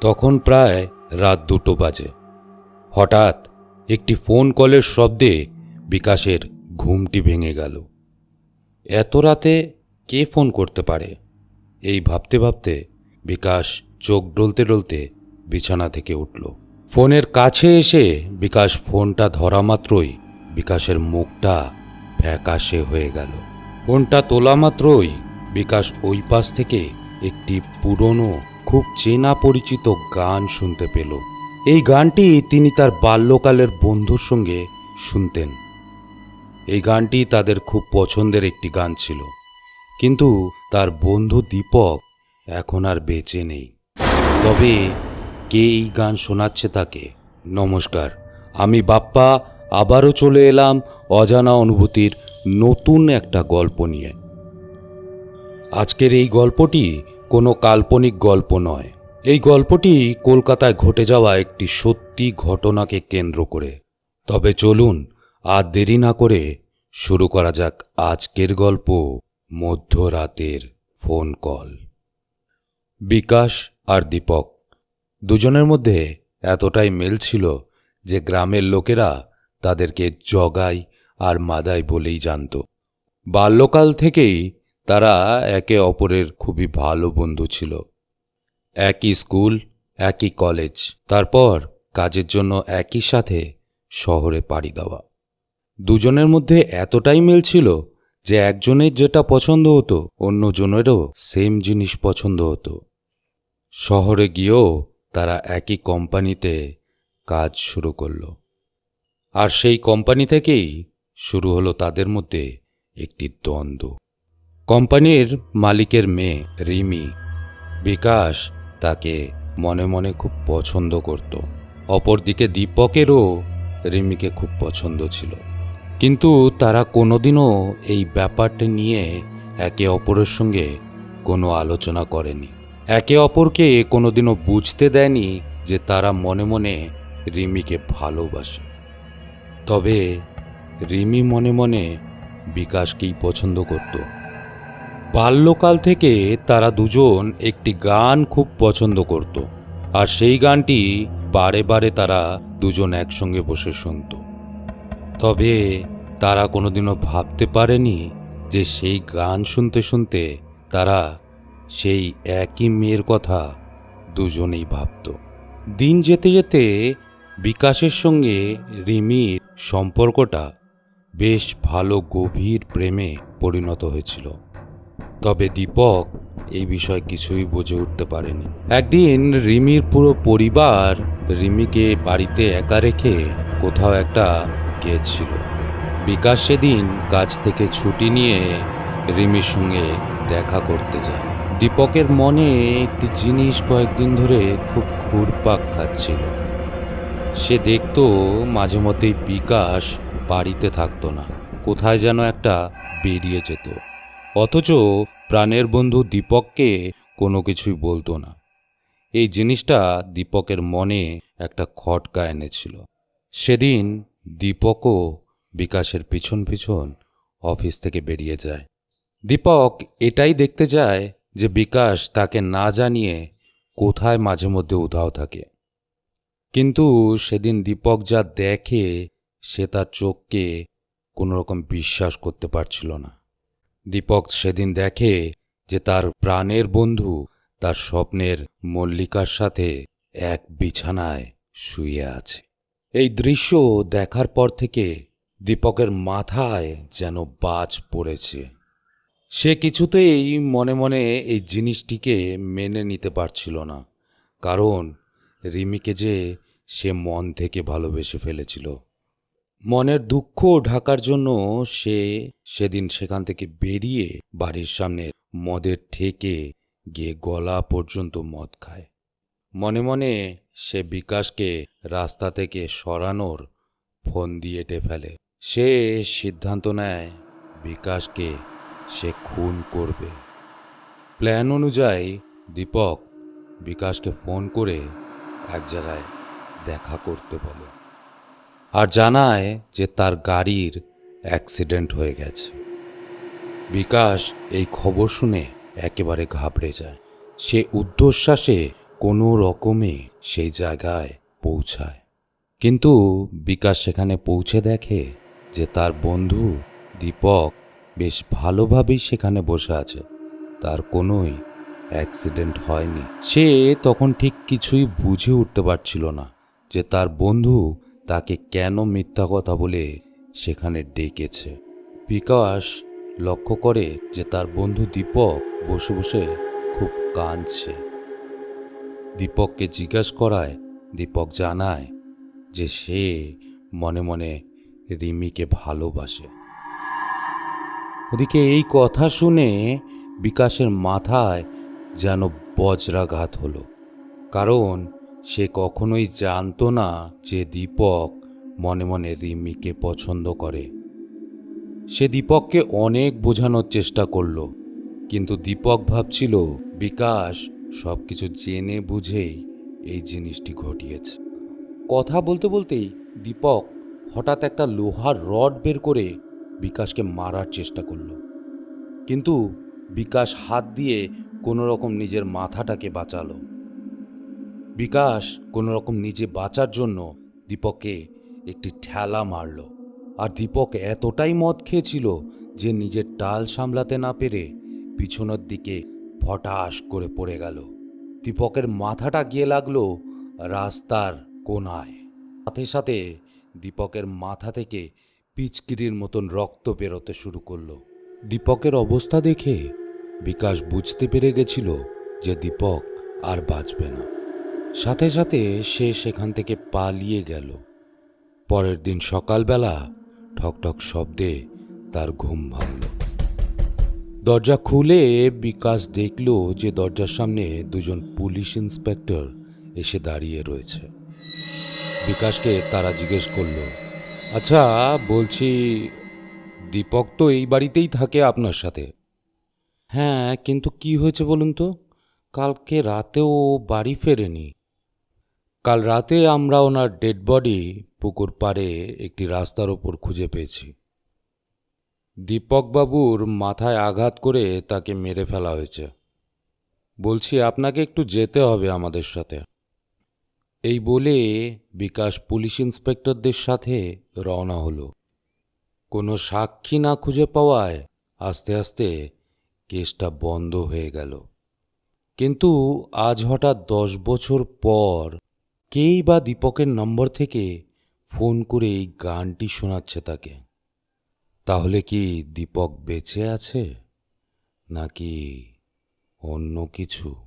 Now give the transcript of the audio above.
তখন প্রায় রাত দুটো বাজে। হঠাৎ একটি ফোন কলের শব্দে বিকাশের ঘুমটি ভেঙে গেল। এত রাতে কে ফোন করতে পারে? এই ভাবতে ভাবতে বিকাশ চোখ ডলতে ডলতে বিছানা থেকে উঠল। ফোনের কাছে এসে বিকাশ ফোনটা ধরা মাত্রই বিকাশের মুখটা ফ্যাকাশে হয়ে গেল। ফোনটা তোলা মাত্রই বিকাশ ওই পাশ থেকে একটি পুরনো খুব চেনা পরিচিত গান শুনতে পেল। এই গানটি তিনি তার বাল্যকালের বন্ধুর সঙ্গে শুনতেন। এই গানটি তাদের খুব পছন্দের একটি গান ছিল। কিন্তু তার বন্ধু দীপক এখন আর বেঁচে নেই। তবে কে এই গান শোনাচ্ছে তাকে? নমস্কার, আমি বাপ্পা, আবারও চলে এলাম অজানা অনুভূতির নতুন একটা গল্প নিয়ে। আজকের এই গল্পটি কোনো কাল্পনিক গল্প নয়। এই গল্পটি কলকাতায় ঘটে যাওয়া একটি সত্যি ঘটনাকে কেন্দ্র করে। তবে চলুন আর দেরি না করে শুরু করা যাক আজকের গল্প মধ্যরাতের ফোন কল। বিকাশ আর দীপক দুজনের মধ্যে এতটাই মেল ছিল যে গ্রামের লোকেরা তাদেরকে জগাই আর মাদাই বলেই জানত। বাল্যকাল থেকেই তারা একে অপরের খুবই ভালো বন্ধু ছিল। একই স্কুল, একই কলেজ, তারপর কাজের জন্য একই সাথে শহরে পাড়ি দেওয়া। দুজনের মধ্যে এতটাই মিল ছিল যে একজনের যেটা পছন্দ হতো, অন্যজনেরও সেম জিনিস পছন্দ হতো। শহরে গিয়েও তারা একই কোম্পানিতে কাজ শুরু করল। আর সেই কোম্পানি থেকেই শুরু হলো তাদের মধ্যে একটি দ্বন্দ্ব। কোম্পানির মালিকের মেয়ে রিমি বিকাশ তাকে মনে মনে খুব পছন্দ করত। অপরদিকে দীপকেরও রিমিকে খুব পছন্দ ছিল। কিন্তু তারা কোনোদিনও এই ব্যাপারটা নিয়ে একে অপরের সঙ্গে কোনো আলোচনা করেনি। একে অপরকে কোনোদিনও বুঝতে দেয়নি যে তারা মনে মনে রিমিকে ভালোবাসে। তবে রিমি মনে মনে বিকাশকেই পছন্দ করত। বাল্যকাল থেকে তারা দুজন একটি গান খুব পছন্দ করত, আর সেই গানটি বারে বারে তারা দুজন একসঙ্গে বসে শুনত। তবে তারা কোনোদিনও ভাবতে পারেনি যে সেই গান শুনতে শুনতে তারা সেই একই মেয়ের কথা দুজনেই ভাবত। দিন যেতে যেতে বিকাশের সঙ্গে রিমির সম্পর্কটা বেশ ভালো গভীর প্রেমে পরিণত হয়েছিল। তবে দীপক এই বিষয় কিছুই বুঝে উঠতে পারেনি। একদিন রিমির পুরো পরিবার রিমিকে বাড়িতে একা রেখে কোথাও একটা গিয়েছিল বিকাশ সেদিন কাজ থেকে ছুটি নিয়ে রিমির সঙ্গে দেখা করতে যায়। দীপকের মনে একটি জিনিস কয়েকদিন ধরে খুব ঘুরপাক খাচ্ছিল। সে দেখতো মাঝে মধ্যেই বিকাশ বাড়িতে থাকতো না, কোথায় যেন একটা বেরিয়ে যেত। অথচ প্রাণের বন্ধু দীপককে কোনো কিছুই বলতো না। এই জিনিসটা দীপকের মনে একটা খটকা এনেছিল। সেদিন দীপকও বিকাশের পিছন পিছন অফিস থেকে বেরিয়ে যায়। দীপক এটাই দেখতে যায় যে বিকাশ তাকে না জানিয়ে কোথায় মাঝে মধ্যে উধাও থাকে। কিন্তু সেদিন দীপক যা দেখে সে তার চোখকে কোনো রকম বিশ্বাস করতে পারছিল না। দীপক সেদিন দেখে যে তার প্রাণের বন্ধু তার স্বপ্নের মল্লিকার সাথে এক বিছানায় শুয়ে আছে। এই দৃশ্য দেখার পর থেকে দীপকের মাথায় যেন বাজ পড়েছে। সে কিছুতেই মনে মনে এই জিনিসটিকে মেনে নিতে পারছিল না, কারণ রিমিকে যে সে মন থেকে ভালোবেসে ফেলেছিল। মনের দুঃখ ঢাকার জন্য সে সেদিন সেখান থেকে বেরিয়ে বাড়ির সামনে মদের ঠেকে গিয়ে গলা পর্যন্ত মদ খায়। মনে মনে সে বিকাশকে রাস্তা থেকে সরানোর ফোন দিয়ে এঁটে ফেলে। সে সিদ্ধান্ত নেয় বিকাশকে সে খুন করবে। প্ল্যান অনুযায়ী দীপক বিকাশকে ফোন করে এক জায়গায় দেখা করতে বলে। আর জানায় যে তার গাড়ির অ্যাক্সিডেন্ট হয়ে গেছে। বিকাশ এই খবর শুনে একেবারে ঘাবড়ে যায়। সে উদ্ধশ্বাসে কোনো রকমে সেই জায়গায় পৌঁছায়। কিন্তু বিকাশ সেখানে পৌঁছে দেখে যে তার বন্ধু দীপক বেশ ভালোভাবেই সেখানে বসে আছে। তার কোনোই অ্যাক্সিডেন্ট হয়নি। সে তখন ঠিক কিছুই বুঝে উঠতে পারছিল না যে তার বন্ধু তাকে কেন মিথ্যা কথা বলে সেখানে ডেকেছে? বিকাশ লক্ষ্য করে যে তার বন্ধু দীপক বসে বসে খুব কাঁদছে। দীপককে জিজ্ঞাসা করায়, দীপক জানায় যে সে মনে মনে রিমিকে ভালোবাসে। ওদিকে এই কথা শুনে বিকাশের মাথায় যেন বজ্রাঘাত হলো, কারণ সে কখনোই জানতো না যে দীপক মনে মনে রিমিকে পছন্দ করে। সে দীপককে অনেক বোঝানোর চেষ্টা করল, কিন্তু দীপক ভাবছিল, বিকাশ সব কিছু জেনে বুঝেই এই জিনিসটি ঘটিয়েছে। কথা বলতে বলতেই দীপক হঠাৎ একটা লোহার রড বের করে বিকাশকে মারার চেষ্টা করল। কিন্তু বিকাশ হাত দিয়ে কোনো রকম নিজের মাথাটাকে বাঁচালো। বিকাশ কোনো রকম নিজে বাঁচার জন্য দীপককে একটি ঠেলা মারল। আর দীপক এতটাই মদ খেয়েছিল যে নিজের টাল সামলাতে না পেরে পিছনের দিকে ফটাস করে পড়ে গেল। দীপকের মাথাটা গিয়ে লাগল রাস্তার কোনায়। সাথে সাথে দীপকের মাথা থেকে পিচকিরির মতন রক্ত বেরোতে শুরু করল। দীপকের অবস্থা দেখে বিকাশ বুঝতে পেরে গেছিল যে দীপক আর বাঁচবে না। সাথে সাথে সে সেখান থেকে পালিয়ে গেল। পরের দিন সকালবেলা ঠকঠক শব্দে তার ঘুম ভাঙল। দরজা খুলে বিকাশ দেখল যে দরজার সামনে দুজন পুলিশ ইন্সপেক্টর এসে দাঁড়িয়ে রয়েছে। বিকাশকে তারা জিজ্ঞেস করল আচ্ছা বলছি, দীপক তো এই বাড়িতেই থাকে আপনার সাথে? হ্যাঁ কিন্তু কি হয়েছে বলুন তো? কালকে রাতেও বাড়ি ফেরেনি। কাল রাতে আমরা ওনার ডেড বডি পুকুর পাড়ে একটি রাস্তার ওপর খুঁজে পেয়েছি। দীপকবাবুর মাথায় আঘাত করে তাকে মেরে ফেলা হয়েছে। বলছি, আপনাকে একটু যেতে হবে আমাদের সাথে। এই বলে বিকাশ পুলিশ ইন্সপেক্টরদের সাথে রওনা হলো। কোনো সাক্ষী না খুঁজে পাওয়ায় আস্তে আস্তে কেসটা বন্ধ হয়ে গেল। কিন্তু আজ হঠাৎ দশ বছর পর কেই বা দীপকের নম্বর থেকে ফোন করে এই গানটি শোনাচ্ছে তাকে? তাহলে কি দীপক বেঁচে আছে? নাকি অন্য কিছু?